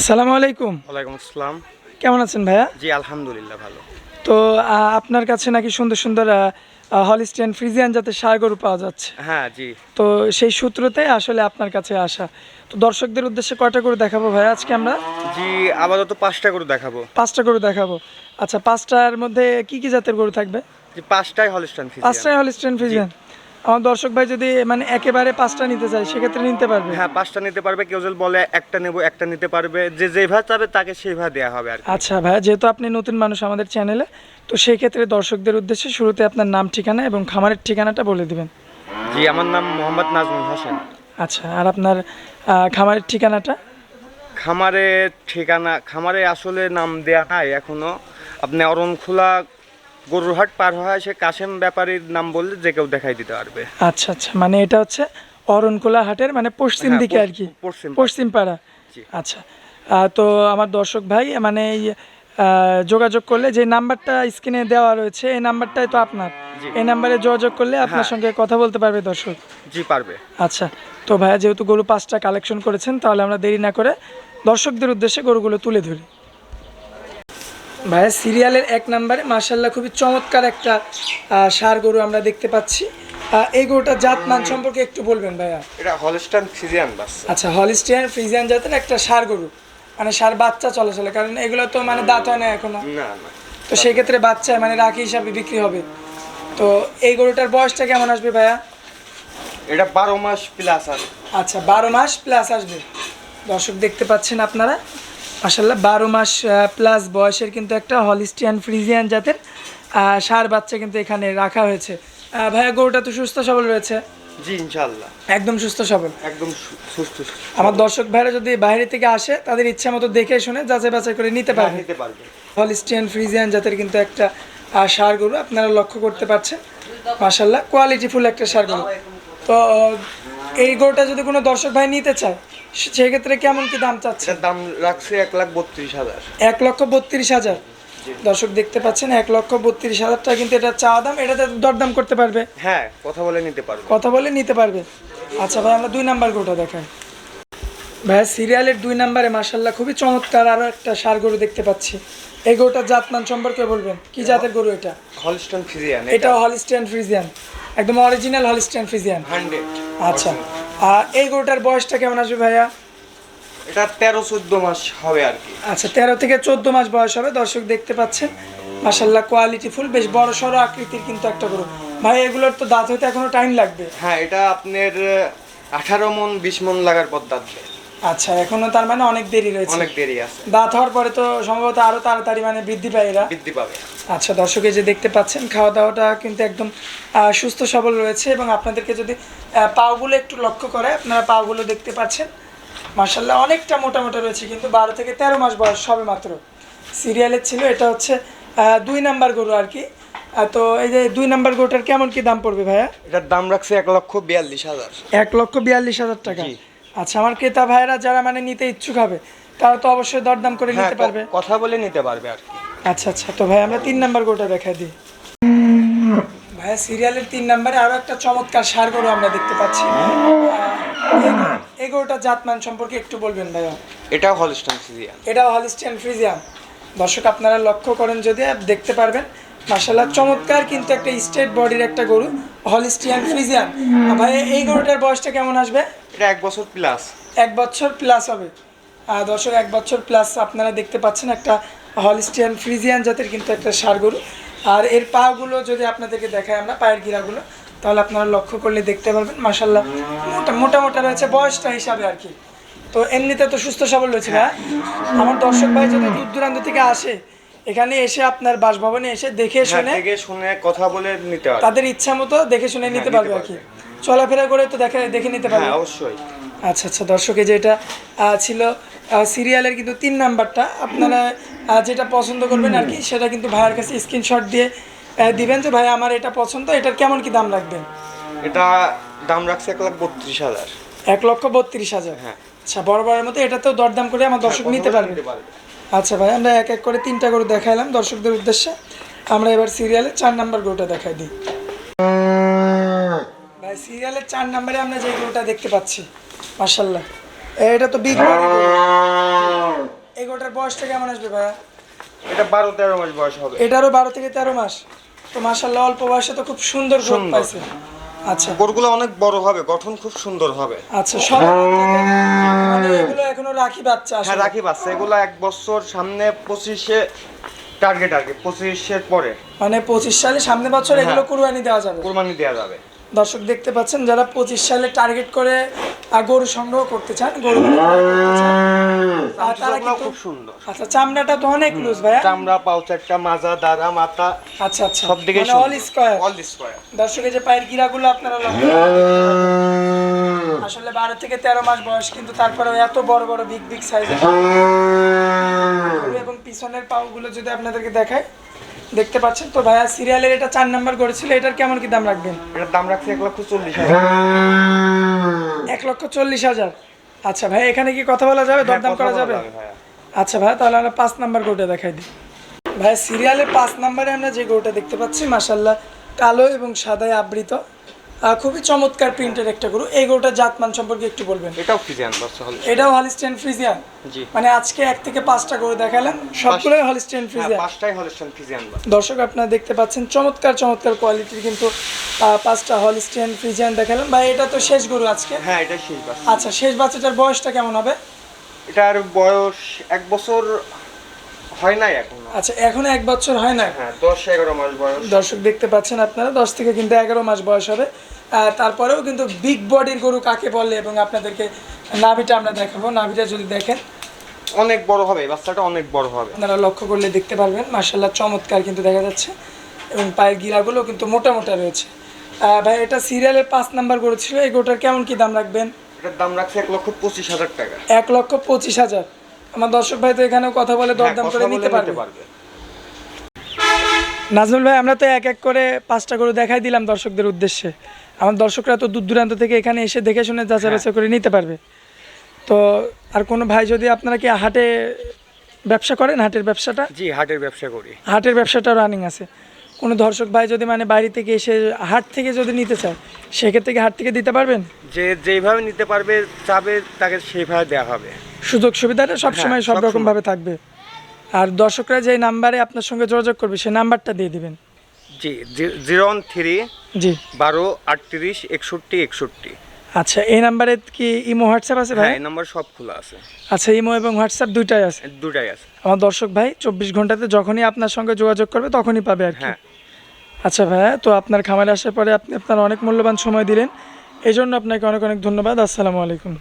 আসসালামু আলাইকুম। ওয়ালাইকুম আসসালাম। কেমন আছেন ভাইয়া? জি আলহামদুলিল্লাহ ভালো। তো আপনার কাছে নাকি সুন্দর সুন্দর হলিস্টিয়ান ফ্রিজিয়ান জাতের সার গরু পাওয়া যাচ্ছে। হ্যাঁ জি। তো সেই সূত্রতে আসলে আপনার কাছে আসা। তো দর্শকদের উদ্দেশ্যে কয়টা গরু দেখাবো ভাইয়া আজকে আমরা? জি আপাতত পাঁচটা করে দেখাবো। পাঁচটা গরু দেখাবো। আচ্ছা পাঁচটার মধ্যে কি কি জাতের গরু থাকবে? যে পাঁচটাই হলস্টান পাঁচটাই হলিস্টিয়ান ফ্রিজিয়ান। আমার দর্শক ভাই যদি মানে একেবারে পাঁচটা নিতে চায় সেক্ষেত্রে নিতে পারবে? হ্যাঁ পাঁচটা নিতে পারবে কেউ যদি বলে একটা নেব একটা নিতে পারবে যে যেভাবে চাবে তাকে সেইভাবে দেওয়া হবে আর আচ্ছা ভাইয়া যেহেতু আপনি নতুন মানুষ আমাদের চ্যানেলে তো সেই ক্ষেত্রে দর্শকদের উদ্দেশ্যে শুরুতে আপনার নাম ঠিকানা এবং খামারের ঠিকানাটা বলে দিবেন। জি আমার নাম মোহাম্মদ নাজমুল হোসেন। আচ্ছা আর আপনার খামারের ঠিকানাটা? খামারের ঠিকানা খামারে আসলে নাম দেয়া নাই এখনও। আপনি অরণখোলা গরুরহাট পার হয় সে কাশেম ব্যাপারীর নাম বললে যে কেউ দেখাই দিতে পারবে। আচ্ছা আচ্ছা। মানে এটা হচ্ছে অরণকোলা হাটের মানে পশ্চিম হ্যাঁ, দিকে আর কি। পশ্চিম পাড়া। আচ্ছা। তো আমার দর্শক ভাই মানে এই, যোগাযোগ করলে যে নাম্বারটা স্ক্রিনে দেওয়া রয়েছে এই নাম্বারটাই তো আপনার। এই নাম্বারে যোগাযোগ করলে আপনার হ্যাঁ। সঙ্গে কথা বলতে পারবে দর্শক। জি পারবে। আচ্ছা। তো ভাইয়া যেহেতু গরু পাঁচটা কালেকশন করেছেন তাহলে আমরা দেরি না করে দর্শকদের উদ্দেশ্যে গরুগুলো তুলে ধরি। ভাইয়া সিরিয়ালের এক নম্বরে মার্শাল্লাহ খুবই চমৎকার একটা ষাঁড় গরু আমরা দেখতে পাচ্ছি। এই গরুটার জাত মান সম্পর্কে একটু বলবেন ভাইয়া? এটা হলস্টান ফিজিয়ান বাস। আচ্ছা হলিস্টিয়ান ফ্রিজিয়ান জাতের একটা ষাঁড় গরু। মানে সার বাচ্চা চলাচলে কারণ এগুলো তো মানে দাঁত হয় না এখনও। না না তো সেই ক্ষেত্রে বাচ্চা মানে রাখি হিসাবে বিক্রি হবে। তো এই গরুটার বয়সটা কেমন আসবে ভাইয়া? এটা বারো মাস প্লাস আসবে। আচ্ছা বারো মাস প্লাস আসবে। দর্শক দেখতে পাচ্ছেন আপনারা। মাসাল্লাহ বারো মাস প্লাস বয়সের কিন্তু একটা হলিস্টিয়ান ফ্রিজিয়ান জাতের ষাঁড় বাচ্চা কিন্তু এখানে রাখা হয়েছে। ভাইয়া গরুটা তো সুস্থ সবল রয়েছে? জি ইনশাল্লাহ একদম সুস্থ সবল? একদম সুস্থ আমার দর্শক ভাইরা যদি বাইরে থেকে আসে তাদের ইচ্ছা মতো দেখে শুনে যাচাই বাছাই করে নিতে পারবে। নিতে পারবে। হলিস্টিয়ান ফ্রিজিয়ান জাতের কিন্তু একটা ষাঁড় গরু আপনারা লক্ষ্য করতে পারছেন। মাসাল্লাহ কোয়ালিটিফুল একটা সার গরু। তো এই গোটা যদি কোনো দর্শক ভাই নিতে চায় সে- সেক্ষেত্রে কেমন কি দাম চাচ্ছে? দাম রাখছে এক লাখ বত্রিশ হাজার। এক লক্ষ বত্রিশ হাজার। দর্শক দেখতে পাচ্ছেন এক লক্ষ বত্রিশ হাজার টাকা কিন্তু এটা চা দাম এটাতে দরদাম করতে পারবে। হ্যাঁ কথা বলে নিতে পারবে। কথা বলে নিতে পারবে। আচ্ছা ভাই আমরা দুই নাম্বার গোটা দেখাই। ভাই সিরিয়ালের দুই নাম্বারে মাসাল্লাহ খুবই চমৎকার আরও একটা সার গরু দেখতে পাচ্ছি। এই গরুটার জাতমান সম্পর্কে বলবেন? কি জাতের গরু এটা? হলস্টন ফিজিয়ান এটাও হলিস্টিয়ান ফ্রিজিয়ান একদম অরিজিনাল হলিস্টিয়ান ফ্রিজিয়ান হান্ড্রেড আচ্ছা আর এই গরুটার বয়সটা কেমন আসবে ভাইয়া? এটা তেরো চোদ্দ মাস হবে আর কি। আচ্ছা তেরো থেকে চোদ্দ মাস বয়স হবে দর্শক দেখতে পাচ্ছেন। মাসাল্লাহ কোয়ালিটি ফুল বেশ বড় সড়ো আকৃতির কিন্তু একটা গরু। ভাই এগুলোর তো দাঁত হইতে এখনও টাইম লাগবে। হ্যাঁ এটা আপনার আঠারো মন বিশ মন লাগার পর দাঁতবে আচ্ছা এখনও তার মানে অনেক দেরি রয়েছে। অনেক দেরি আছে। দাঁত হওয়ার পরে তো সম্ভবত আরও তাড়াতাড়ি মানে বৃদ্ধি পায় এরা। বৃদ্ধি পাবে। আচ্ছা দর্শক যে দেখতে পাচ্ছেন খাওয়া দাওয়াটা কিন্তু একদম সুস্থ সবল রয়েছে এবং আপনাদেরকে যদি পাগুলো একটু লক্ষ্য করে আপনারা পাগুলো দেখতে পাচ্ছেন। মার্শাল্লাহ অনেকটা মোটা মোটা রয়েছে কিন্তু বারো থেকে তেরো মাস বয়স সবে মাত্র। সিরিয়ালের ছিল এটা হচ্ছে দুই নাম্বার গরু আর কি। তো এই যে দুই নাম্বার গরুটার কেমন কি দাম পড়বে ভাইয়া? এটার দাম রাখছে এক লক্ষ বিয়াল্লিশ হাজার। এক লক্ষ বিয়াল্লিশ হাজার টাকা। আচ্ছা আমার ক্রেতা ভাইয়েরা যারা মানে নিতে ইচ্ছুক হবে তারা তো অবশ্যই দরদাম করে হ্যাঁ নিতে পারবে। কথা বলে নিতে পারবে আর কি। আচ্ছা আচ্ছা তো ভাই আমরা তিন নাম্বার গোটা দেখা দিই। ভাইয়া সিরিয়ালের তিন নাম্বারে আরও একটা চমৎকার সার গরু আমরা দেখতে পাচ্ছি। এই- গরুটার জাতমান সম্পর্কে একটু বলবেন ভাইয়া? এটাও হলস্টন ফিজিয়ান এটাও হলিস্টিয়ান ফ্রিজিয়াম দর্শক আপনারা লক্ষ্য করেন যদি দেখতে পারবেন। মার্শাল্লাহ চমৎকার কিন্তু একটা স্টেট বডির একটা গরু হলিস্টিয়ান ফ্রিজিয়ান। ভাই এই গরুটার বয়সটা কেমন আসবে? এটা এক বছর প্লাস এক বছর প্লাস হবে। আর দর্শক এক বছর প্লাস আপনারা দেখতে পাচ্ছেন একটা হলিস্টিয়ান ফ্রিজিয়ান জাতের কিন্তু একটা সার গরু। আর এর পাগুলো যদি আপনাদেরকে দেখাই আমরা পায়ের গিরাগুলো তাহলে আপনারা লক্ষ্য করলে দেখতে পারবেন মাসাল্লাহ মোটা মোটা মোটা রয়েছে বয়সটা হিসাবে আর কি। তো এমনিতে তো সুস্থ সবল রয়েছে না আমার দর্শক ভাই যদি দূর দূরান্ত থেকে আসে এখানে এসে আপনার বাসভবনে এসে দেখে হ্যাঁ শুনে থেকে শুনে কথা বলে নিতে পারবে। তাদের ইচ্ছা মতো দেখে শুনে নিতে নিতে পারবে আর কি। চলাফেরা করে তো দেখে দেখে নিতে পারবে। হ্যাঁ অবশ্যই। আচ্ছা আচ্ছা দর্শকে যেটা ছিল সিরিয়ালের কিন্তু তিন নাম্বারটা। আপনারা যেটা পছন্দ করবেন আর কি সেটা কিন্তু ভাইয়ের কাছে স্ক্রিনশট দিয়ে দিবেন যে ভাই আমার এটা পছন্দ এটার কেমন কি দাম রাখবেন এটা দাম রাখছে এক লাখ বত্রিশ হাজার। এক লক্ষ বত্রিশ হাজার। হ্যাঁ। আচ্ছা বড় বড়ের মতো এটাতেও দরদাম করে আমার দর্শক নিতে পারবে। আচ্ছা ভাই আমরা এক এক করে তিনটা গরু দেখাইলাম দর্শকদের উদ্দেশ্যে। আমরা এবার সিরিয়ালের চার নাম্বার গরুটা দেখাই দিই। ভাই সিরিয়ালের চার নাম্বারে আমরা যে গরুটা দেখতে পাচ্ছি মার্শাল্লাহ এটা তো বিগ এই গরুটার বয়সটা কেমন আসবে ভাইয়া? এটা বারো তেরো মাস বয়স হবে। এটারও বারো থেকে তেরো মাস। তো মার্শাল্লাহ অল্প বয়সে তো খুব সুন্দর সুন্দর। পাইছে। আচ্ছা। গরুগুলো অনেক বড় হবে গঠন খুব সুন্দর হবে। আচ্ছা সব মানে এগুলো এখনও রাখি বাচ্চা হ্যাঁ রাখি বাচ্চা। এগুলো এক বছর সামনে পঁচিশে টার্গেট আর কি পঁচিশের পরে। মানে পঁচিশ সালে সামনে বছর হ্যাঁ। এগুলো কুরবানি দেওয়া যাবে। কুরবানি দেওয়া যাবে। দর্শক দেখতে পাচ্ছেন যারা পঁচিশ সালে টার্গেট করে গরু সংগ্রহ করতে চান গরু তারা কিন্তু খুব সুন্দর। আচ্ছা চামড়াটা তো অনেক লুজ ভাইয়া। চামড়া পাউচারটা মাজা দাঁড়া মাথা আচ্ছা আচ্ছা। সব দিকে অল স্কয়ার অল স্কোয়ার দর্শকের যে পায়ের গিরাগুলো আপনারা আসলে বারো থেকে তেরো মাস বয়স কিন্তু তারপরেও এত বড় বড় বিগ বিগ সাইজের এবং পিছনের পাউগুলো যদি আপনাদেরকে দেখায় দেখতে পাচ্ছেন? তো ভাইয়া সিরিয়ালের এটা চার নাম্বার করেছিল এটার কেমন কি দাম রাখবেন? এটার দাম রাখছে এক লক্ষ চল্লিশ হাজার। এক লক্ষ চল্লিশ হাজার। আচ্ছা ভাই এখানে কি কথা বলা যাবে? দরদাম হ্যাঁ, করা যাবে? ভাইয়া। আচ্ছা ভাই তাহলে আমরা পাঁচ নাম্বার গরুটা দেখাই দিই। ভাই সিরিয়ালের পাঁচ নাম্বারে আমরা যে গরুটা দেখতে পাচ্ছি মাসাল্লাহ কালো এবং সাদায় আবৃত। খুবই চমৎকার প্রিন্টের একটা গরু। এই গরুটার জাতমান সম্পর্কে একটু বলবেন। এটাও হলে এটাও হলিস্টেন ফ্রিজিয়ান জি। মানে আজকে এক থেকে পাঁচটা গরু দেখালেন সবগুলোই হলিস্টেন হ্যাঁ ফ্রিজিয়ান পাঁচটাই হলিস্টান বাচ্চা দর্শক আপনারা দেখতে পাচ্ছেন চমৎকার চমৎকার কোয়ালিটির কিন্তু পাঁচটা হলিস্টেন ফ্রিজিয়ান দেখালাম। ভাই এটা তো শেষ গরু আজকে। হ্যাঁ এটা শেষ বাচ্চা আচ্ছা শেষ বাচ্চাটার বয়সটা কেমন হবে? এটার বয়স এক বছর হয় নাই এখনও। আচ্ছা এখনও এক বছর হয় না? হ্যাঁ দশ এগারো মাস বয়স। দর্শক দেখতে পাচ্ছেন আপনারা দশ থেকে কিন্তু এগারো মাস বয়স হবে। তারপরেও কিন্তু বিগ বডির গরু কাকে বলে এবং আপনাদেরকে নাভিটা আমরা দেখাবো। নাভিটা যদি দেখেন অনেক বড় হবে বাচ্চাটা অনেক বড় হবে। আপনারা লক্ষ্য করলে দেখতে পারবেন মার্শাল্লাহ চমৎকার কিন্তু দেখা যাচ্ছে। এবং পায়ের গিরাগুলো কিন্তু মোটা মোটা রয়েছে। ভাই এটা সিরিয়ালের পাঁচ নাম্বার গরু ছিল এই গরুটার কেমন কি দাম রাখবেন? এটার দাম রাখছে এক লক্ষ পঁচিশ হাজার টাকা। এক লক্ষ পঁচিশ হাজার। আমার দর্শক ভাই তো এখানেও কথা বলে হ্যাঁ, দরদাম করে নিতে পারবে। নাজমুল ভাই আমরা তো এক এক করে পাঁচটা গরু দেখাই দিলাম দর্শকদের উদ্দেশ্যে। আমার দর্শকরা তো দূর দূরান্ত থেকে এখানে এসে দেখে শুনে যাচাই। বাছাই করে নিতে পারবে। তো আর কোনো ভাই যদি আপনারা কি হাটে ব্যবসা করেন হাটের ব্যবসাটা? জি হাটের ব্যবসা করি। হাটের ব্যবসাটা রানিং আছে। কোনো দর্শক ভাই যদি মানে বাইরে থেকে এসে হাট থেকে যদি নিতে চায় সেক্ষেত্রে কি হাট থেকে দিতে পারবেন? যে যেইভাবে নিতে পারবে চাবে তাকে সেইভাবে দেওয়া হবে। সুযোগ সুবিধাটা সবসময় হ্যাঁ, সব সবসময়। রকমভাবে থাকবে। আর দর্শকরা যে নাম্বারে আপনার সঙ্গে যোগাযোগ করবে সেই নাম্বারটা দিয়ে দিবেন। জি জিরো ওয়ান থ্রি জি। বারো আটত্রিশ একষট্টি একষট্টি। আচ্ছা এই নাম্বারে কি ইমো হোয়াটসঅ্যাপ আছে ভাই? হ্যাঁ এই নাম্বার সব খোলা আছে। আচ্ছা ইমো এবং হোয়াটসঅ্যাপ দুইটাই আছে? দুটাই আছে। আমার দর্শক ভাই চব্বিশ ঘন্টাতে যখনই আপনার সঙ্গে যোগাযোগ করবে তখনই পাবে আর কি। হ্যাঁ। আচ্ছা ভাইয়া তো আপনার খামারে আসার পরে আপনি আপনার অনেক মূল্যবান সময় দিলেন। এই জন্য আপনাকে অনেক অনেক ধন্যবাদ। আসসালামু আলাইকুম।